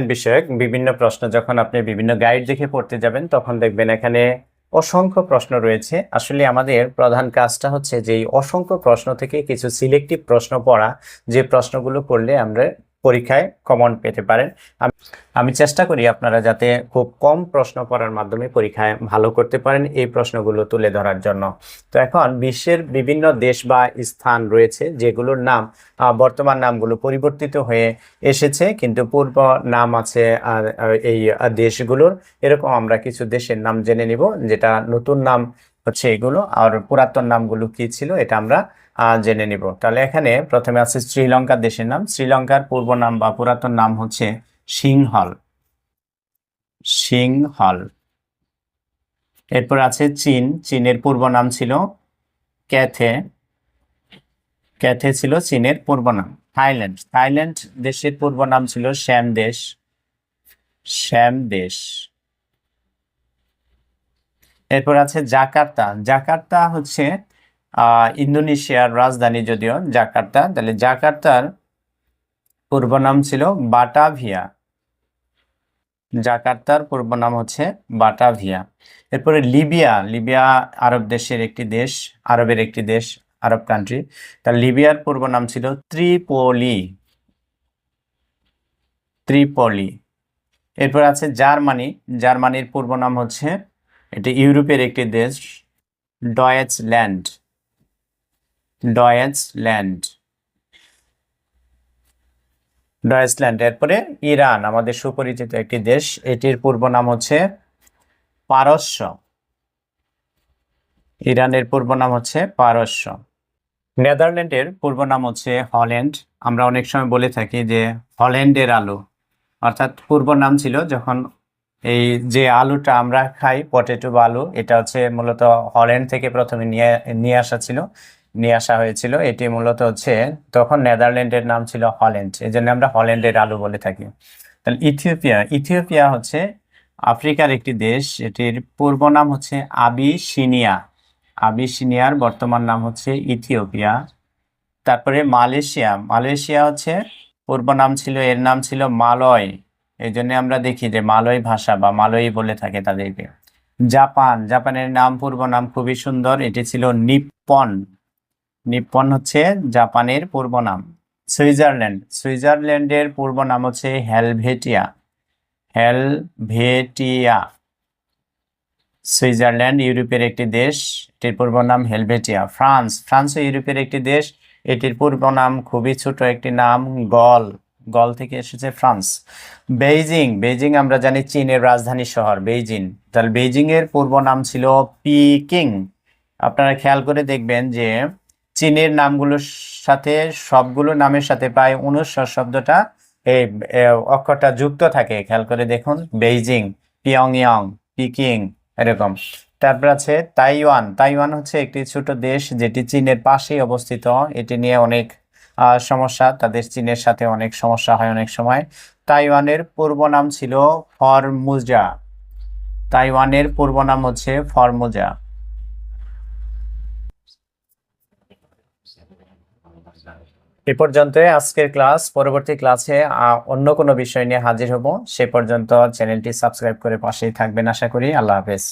বিষয়ক বিভিন্ন প্রশ্ন যখন আপনি বিভিন্ন গাইড দেখে পড়তে যাবেন, তখন দেখবেন এখানে অসংখ্য প্রশ্ন রয়েছে। আসলে আমাদের প্রধান কাজটা হচ্ছে যে অসংখ্য প্রশ্ন থেকে কিছু সিলেক্টিভ প্রশ্ন পড়া। যে প্রশ্নগুলো করলে আমরা পরীক্ষায় কমন পেতে পারেন। আমি- চেষ্টা করি আপনারা যাতে খুব কম প্রশ্ন পড়ার মাধ্যমে পরীক্ষায় ভালো করতে পারেন এই প্রশ্নগুলো তুলে ধরার জন্য। তো এখন বিশ্বের বিভিন্ন দেশ বা স্থান রয়েছে যেগুলোর নাম বর্তমান নামগুলো পরিবর্তিত হয়ে এসেছে, কিন্তু পূর্ব নাম আছে এই দেশগুলোর। এরকম আমরা কিছু দেশের নাম জেনে নিব, যেটা নতুন নাম হচ্ছে এগুলো। আর পুরাতন নামগুলো কি ছিল এটা আমরা জেনে নিব। তাহলে এখানে প্রথমে আছে শ্রীলঙ্কার দেশের নাম। শ্রীলঙ্কার পূর্ব নাম বা পুরাতন নাম হচ্ছে সিংহল। সিংহল। এরপর আছে চীন। চীনের পূর্ব নাম ছিল ক্যাথে। ক্যাথে ছিল চীনের পূর্ব নাম। থাইল্যান্ড। থাইল্যান্ড দেশের পূর্ব নাম ছিল শ্যাম দেশ। শ্যাম দেশ। এরপর আছে জাকার্তা। জাকার্তা হচ্ছে ইন্দোনেশিয়ার রাজধানী যদিও জাকার্তা, তাহলে জাকার্তার পূর্ব নাম ছিল বাটাভিয়া। জাকার্তার পূর্ব নাম হচ্ছে বাটাভিয়া। এরপরে লিবিয়া লিবিয়া আরব দেশের একটি দেশ, আরবের একটি দেশ, আরব কান্ট্রি তার লিবিয়ার পূর্ব নাম ছিল ত্রিপোলি। ত্রিপলি। এরপর আছে জার্মানি। জার্মানির পূর্ব নাম হচ্ছে এটি ইউরোপের একটি দেশ, ডয়েচল্যান্ড। ডয়েচল্যান্ড। ডয়েচল্যান্ড, এরপরে ইরান, আমাদের সুপরিচিত একটি দেশ। এটির পূর্ব নাম হচ্ছে পারস্য। ইরানের পূর্ব নাম হচ্ছে পারস্য। নেদারল্যান্ডের পূর্ব নাম হচ্ছে হল্যান্ড। আমরা অনেক সময় বলে থাকি যে হল্যান্ডের আলো। অর্থাৎ পূর্ব নাম ছিল যখন এই যে আলুটা আমরা খাই পটেটো বা আলু, এটা হচ্ছে মূলত হল্যান্ড থেকে প্রথমে নিয়ে নিয়ে আসা ছিল, নিয়ে আসা হয়েছিল। এটি মূলত হচ্ছে তখন নেদারল্যান্ডের নাম ছিল হল্যান্ড এই জন্য আমরা হল্যান্ডের আলু বলে থাকি। তাহলে ইথিওপিয়া ইথিওপিয়া হচ্ছে আফ্রিকার একটি দেশ, এটির পূর্ব নাম হচ্ছে আবিসিনিয়া। আবিসিনিয়ার বর্তমান নাম হচ্ছে ইথিওপিয়া। তারপরে মালয়েশিয়া মালয়েশিয়া হচ্ছে, পূর্ব নাম ছিল, এর নাম ছিল মালয়। এই জন্য আমরা দেখি যে মালয় ভাষা বা মালয়ই বলে থাকে তাদেরকে। জাপান, জাপানের নাম, পূর্ব নাম খুবই সুন্দর। এটি ছিল নিপ্পন। নিপ্পন হচ্ছে জাপানের পূর্ব নাম। সুইজারল্যান্ড। সুইজারল্যান্ডের পূর্ব নাম হচ্ছে হেলভেটিয়া। হেলভেটিয়া। সুইজারল্যান্ড ইউরোপের একটি দেশ। এটির পূর্ব নাম হেলভেটিয়া। ফ্রান্স। ফ্রান্সও ইউরোপের একটি দেশ। এটির পূর্ব নাম খুবই ছোট একটি নাম, গল। গল থেকে এসেছে ফ্রান্স। বেইজিং বেইজিং আমরা জানি চীনের রাজধানী শহর, বেইজিং। তাহলে বেইজিং এর পূর্ব নাম ছিল পিকিং। আপনারা খেয়াল করে দেখবেন যে চীনের নামগুলোর সাথে সবগুলো নামের সাথে প্রায় অনুস্বর শব্দটা এই অক্ষরটা যুক্ত থাকে। খেয়াল করে দেখুন, বেইজিং, পিয়ংইয়ং, পিকিং, এরকম। তারপর আছে তাইওয়ান। তাইওয়ান হচ্ছে একটি ছোট দেশ যেটি চীনের পাশেই অবস্থিত। এটি নিয়ে অনেক সমস্যা। তাদের চীনের সাথে অনেক সমস্যা হয় অনেক সময়। তাইওয়ানের পূর্ব নাম ছিল ফরমুজা। তাইওয়ানের পূর্ব নাম হচ্ছে ফরমুজা। এ পর্যন্ত আজকের ক্লাস। পরবর্তী ক্লাসে অন্য কোনো বিষয় নিয়ে হাজির হব। সে পর্যন্ত চ্যানেলটি সাবস্ক্রাইব করে পাশেই থাকবেন, আশা করি। আল্লাহ হাফেজ।